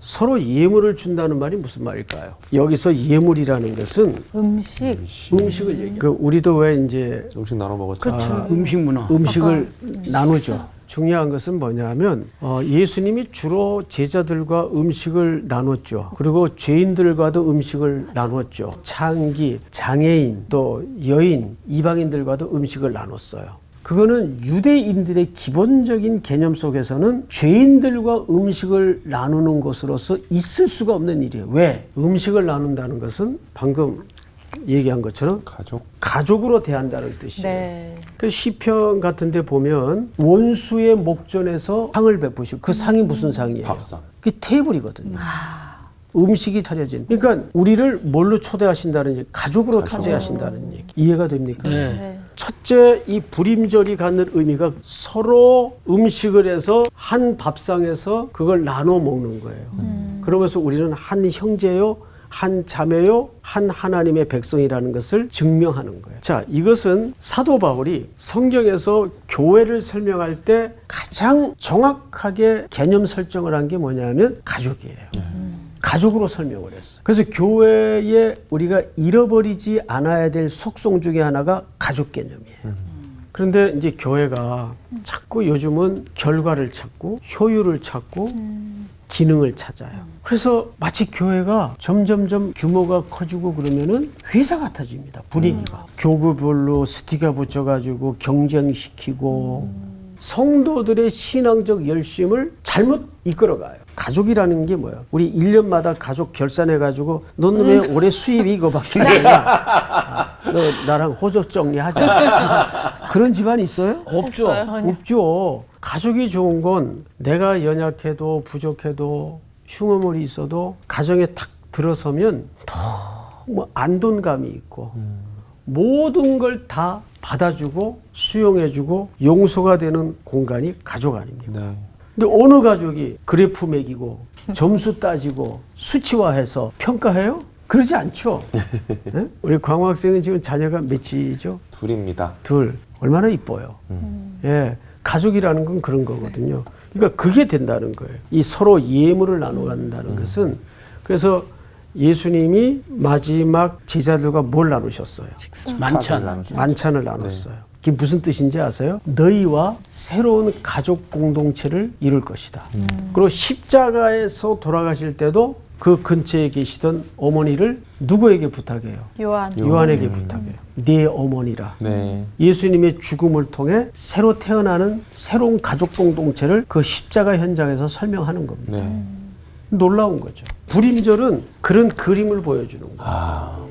서로 예물을 준다는 말이 무슨 말일까요? 여기서 예물이라는 것은 음식. 음식을 얘기해요. 그 우리도 왜 이제 음식 나눠 먹었죠. 그렇죠. 음식 문화. 음식을 나누죠. 중요한 것은 뭐냐면 어, 예수님이 주로 제자들과 음식을 나눴죠. 그리고 죄인들과도 음식을 나눴죠. 창기, 장애인, 또 여인, 이방인들과도 음식을 나눴어요. 그거는 유대인들의 기본적인 개념 속에서는 죄인들과 음식을 나누는 것으로서 있을 수가 없는 일이에요. 왜? 음식을 나눈다는 것은 방금 얘기한 것처럼 가족. 가족으로 대한다는 뜻이에요. 네. 그 시편 같은 데 보면 원수의 목전에서 상을 베푸시고 그 상이 무슨 상이에요? 밥상. 그 테이블이거든요. 음식이 차려진. 그러니까 우리를 뭘로 초대하신다는 얘기, 가족으로 초대하신다는 얘기. 이해가 됩니까? 네. 첫째, 이 불임절이 갖는 의미가 서로 음식을 해서 한 밥상에서 그걸 나눠 먹는 거예요. 그러면서 우리는 한 형제요, 한 자매요, 한 하나님의 백성이라는 것을 증명하는 거예요. 자, 이것은 사도 바울이 성경에서 교회를 설명할 때 가장 정확하게 개념 설정을 한 게 뭐냐면 가족이에요. 가족으로 설명을 했어. 그래서 교회에 우리가 잃어버리지 않아야 될 속성 중에 하나가 가족 개념이에요. 그런데 이제 교회가 자꾸 요즘은 결과를 찾고 효율을 찾고 기능을 찾아요. 그래서 마치 교회가 점점점 규모가 커지고 그러면은 회사 같아집니다. 분위기가. 교구별로 스티커 붙여가지고 경쟁시키고 성도들의 신앙적 열심을 잘못 이끌어가요. 가족이라는 게 뭐야? 우리 1년마다 가족 결산해가지고 너는 왜 올해 수입이 이거밖에 안 되냐? 아, 너 나랑 호적 정리하자. 그런 집안 있어요? 없죠. 없죠. 가족이 좋은 건 내가 연약해도 부족해도 흉어물이 있어도 가정에 탁 들어서면 너무 안돈감이 있고 모든 걸 다 받아주고 수용해주고 용서가 되는 공간이 가족 아닙니까? 네. 근데 어느 가족이 그래프 매기고 점수 따지고 수치화해서 평가해요? 그러지 않죠. 네? 우리 광호 학생은 지금 자녀가 몇이죠? 둘입니다. 둘 얼마나 이뻐요. 예, 가족이라는 건 그런 거거든요. 그러니까 그게 된다는 거예요. 이 서로 예물을 나눠 간다는 것은 그래서 예수님이 마지막 제자들과 뭘 나누셨어요? 만찬. 만찬을 나눴어요. 그게 무슨 뜻인지 아세요? 너희와 새로운 가족 공동체를 이룰 것이다. 그리고 십자가에서 돌아가실 때도 그 근처에 계시던 어머니를 누구에게 부탁해요? 요한. 요한에게 부탁해요. 네 어머니라. 네. 예수님의 죽음을 통해 새로 태어나는 새로운 가족 공동체를 그 십자가 현장에서 설명하는 겁니다. 네. 놀라운 거죠. 불임절은 그런 그림을 보여주는 거예요. 아.